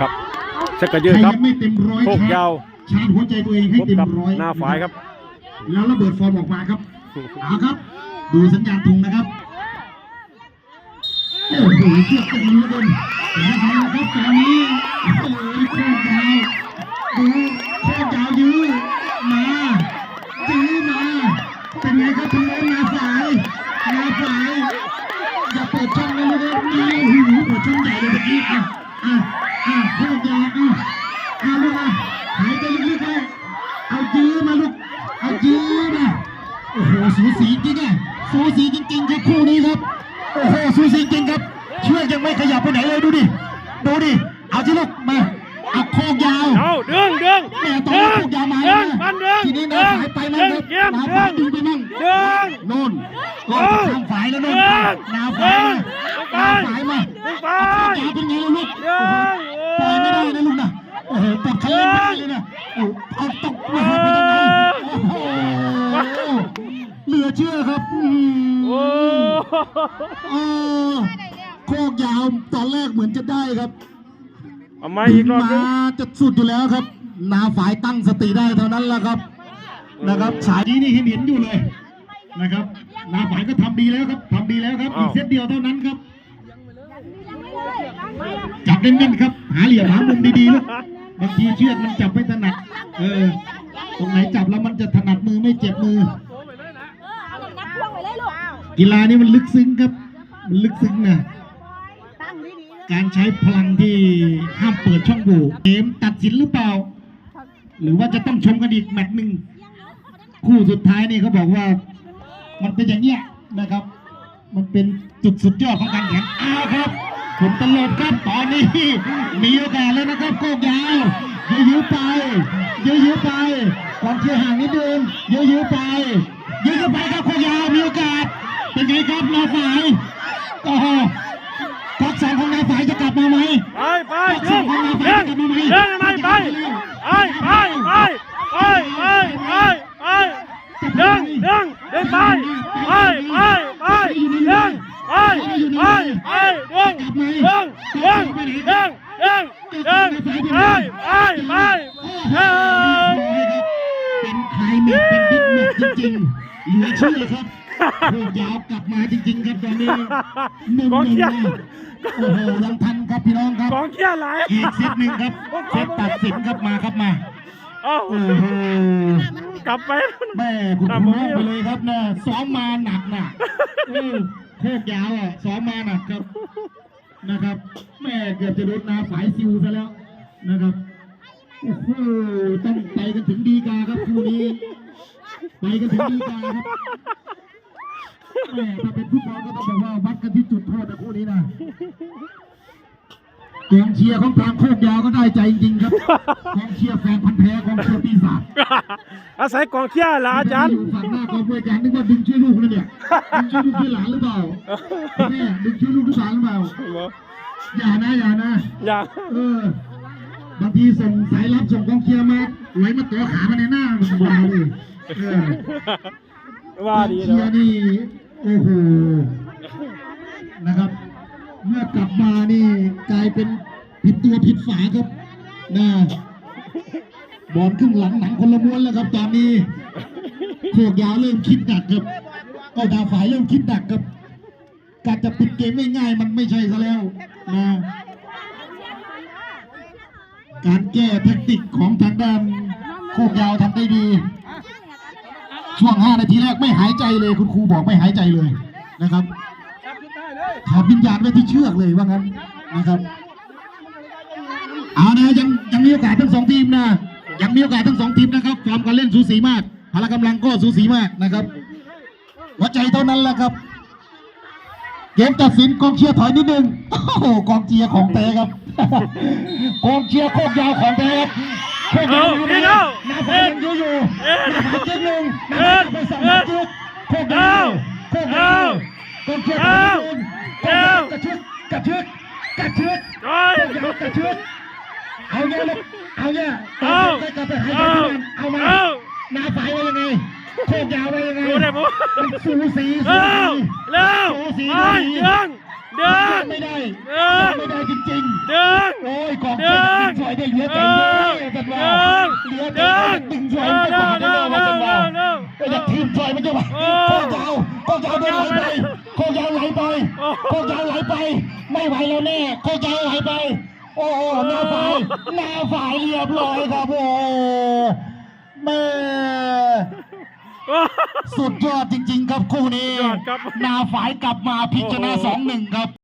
ครับชักกระยืดใครครับยังไม่เต็มร้อยโคกยาวชาร์จหัวใจตัวเองให้พบเต็มกับร้อยหน้าฝ่ายครับ แล้วระเบิดฟอร์มออกมาครับเอาครับ ดูสัญญาณธงนะครับโอ้โหเชือกเป็นนี้เลยนะครับตอนนี้โอ้โหโคตรยาวดูโคตรยาวยื้อมายื้อมาเป็นไงครับทุกคนนาฝ่ายนาฝ่ายอย่าเปิดช่องนะลูกเอ้ยนี่หูเปิดช่องใหญ่เลยเมื่อกี้อะอะ อะโคตรยาวอะอะลูกอะหายใจลึกๆไปเอายื้อมาลูกเอายื้อมาโอ้โหสูสีจริงอะสูสีจริงๆครับคู่นี้ครับโอ้โหสูสีจริงครับเชือกยังไม่ขยับไปไหนเลยดูดิดูดิเอาที่ลูกมาเอาโคกยาวเอาดึงดึงแม่ตอนดึนี้งโคกยาวมาดึแล้วงนะมันดึงทีนี้ดึนางสายไปมั่งดึคงรับเยี่ยมนาดึสายงดึงไปมั่งดึงโน่นก็จะข้ามฝ่ายแล้วโน่น ดึง นาสายมา ดึงไป นาสายมา ดึงไป ยาวเป็นไงล่ะลูก ดึง ปล่อยไม่ได้นะลูกนะโอ้โหปลดคันเร่งไม่ได้เลยนะโอ้เอาตกมาไปยังไงโอ้โหเหลือเชื่อครับอืมโอ้เออโคกยาวตอนแรกเหมือนจะได้ครับเอามาอีกรอบนึง มาจะสุดอยู่แล้วครับ นาฝ่ายตั้งสติได้เท่านั้นแหละครับ นะครับสายนี้นี่เห็นเห็นอยู่เลยนะครับ นาฝ่ายก็ทำดีแล้วครับทำดีแล้วครับอีกเซตเดียวเท่านั้นครับ จับเน้นๆครับ หาเหลี่ยมหามุมดีๆลูก บางทีเชือกมันจับไม่ถนัด เออ ตรงไหนจับแล้วมันจะถนัดมือไม่เจ็บมือกีฬานี่มันลึกซึ้งครับ มันลึกซึ้งนะการใช้พลังที่ห้ามเปิดช่องโหว่เกมตัดสินหรือเปล่า หรือว่าจะต้องชมกันอีกแมตช์หนึ่งคู่สุดท้ายนี่เขาบอกว่า มันเป็นอย่างเงี้ยนะครับ มันเป็นจุดสุดยอดของการแข่งอ้าวครับผมตลบครับตอนนี้ มีโอกาสแล้วนะครับโกกยาวยื้อไปยื้อไปความเชื่อห่างนิดนึงยื้อไปยื้อๆไปครับโกกยาวมีโอกาส เป็นไงครับนาฝ่ายโอ้โหก๊อกสองของนาฝ่ายจะกลับมาไหมไปไปดึงดึงดึงยังไงไปไปไปไปไปไปไปไปเดึงดึงดึงไปไปไปไปเดึงไปไปไปเดึงดึงดึงดึง ดึงดึงไปไปไปเป็นไคลแม็กซ์เป็นบิ๊กแม็กซ์จริงๆเหลือเชื่อครับโคกยาวกลับมาจริงๆครับตอนนี้หนึ่งหนึ่งโอ้โหยังทันครับพี่น้องครับกองเชียร์หลายอีกเซตหนึ่งครับเซตตัดสินครับมาครับมาโอ้โหกลับไปแม่คุณคุณน้องไปเลยครับนะซ้อมมาหนักนะเออโคกยาวอะซ้อมมาหนักครับ นะครับ แม่เกือบจะโดนนาฝายซิวซะแล้วนะครับโอ้โหต้องไปกันถึงดีกาครับคู่นี้ ไปกันถึงดีกาครับแม่ถ้าเป็นฟุตบอลก็ต้องบอกว่าวัดกันที่จุดโทษนะคู่นี้นะ กองเชียร์ของทางโคกยาวก็ได้ใจจริงๆครับกองเชียร์แฟนพันธ์แท้กองเชียร์ปีศาจอาศัยกองเชียร์ละอาจารย์อยู่ฝั่งหน้ากองบริการนึกว่าดึงช่วยลูกนะเนี่ยดึงช่วยลูกช่วยหลานหรือเปล่าแม่ดึงช่วยลูกช่วยหลานหรือเปล่าอย่านะอย่านะอย่าเออบางทีส่งสายลับส่งกองเชียร์มาไหลมาตัวขามาในหน้ามันบ้าเลยเออว่าดีเชียนะร์นี่โอ้โหนะครับ เมื่อกลับมานี่กลายเป็นผิดตัวผิดฝาครับนะบอลครึ่งหลังหนังคนละม้วนแล้วครับ ตอนนี้โคกยาวเริ่มคิดหนักครับก็ดาวฝ่ายเริ่มคิดหนักครับการจะปิดเกมง่ายๆมันไม่ใช่ซะแล้วนะการแก้แทคติกของทางด้านโคกยาวทำได้ดี ช่วง 5 นาทีแรกไม่หายใจเลยคุณครูบอกไม่หายใจเลยนะครับ ถอดวิญญาณไว้ที่เชือกเลยว่างั้นนะครับเอานะยังยังมีโอกาสทั้งสองทีมนะยังมีโอกาสทั้งสองทีมนะครับฟอร์มการเล่นสูสีมากพละกำลังก็สูสีมากนะครับหัวใจเท่านั้นแหละครับ เกมตัดสินกองเชียร์ถอยนิดนึงโอ้โหกองเชียร์ของแท้ครับกองเชียร์โคกยาวของแท้ครับโคกยาวมาแล้วหน้าไฟยังอยู่อยู่หน้าไฟเจ๊งลงนาไฟไปสองจุดโคกยาวโคกยาวกองเชียร์ถอยนิดนึงกอง เชียร์กระชึกกระชึกกระชึกจอยโคกยาวกระชึกเอาเนี่ยลูกเอาเนี่ยเอากลับไปหายใจเอาก่อนเอามาเอาหน้าไฟว่ายังไงโคกยาวว่ายังไงดูได้ปุ๊มันสูสีสูเร็สีวเร็วสูสีไปสูสียังเดินไม่ได้เดินไม่ได้จริงเดินๆโอ้ยกองเดินสวยได้เหลือเดิใจนเลยจันว่าเดินเหลือใจเดินดึงสเดิวยนจังหวะเดิเดินนเดิมานจังหวะเดินก็อยากทีมสวยมันจะว่าโอ้โคกยาวโคกยาวเดินไหลไป โคกยาวไหลไปโอ้โคกยาวไหลไป ไม่ไหวแล้วแน่โคกยาวไหลไป โอ้โหหน้าฝ่ายหน้าฝ่ายเรียบร้อยครับโอ้แม่สุดยอดจริง ๆ ครับคู่นี้ยอดครับหนาฝ่ายกลับมาพลิกชนะสองหนึ่งครับ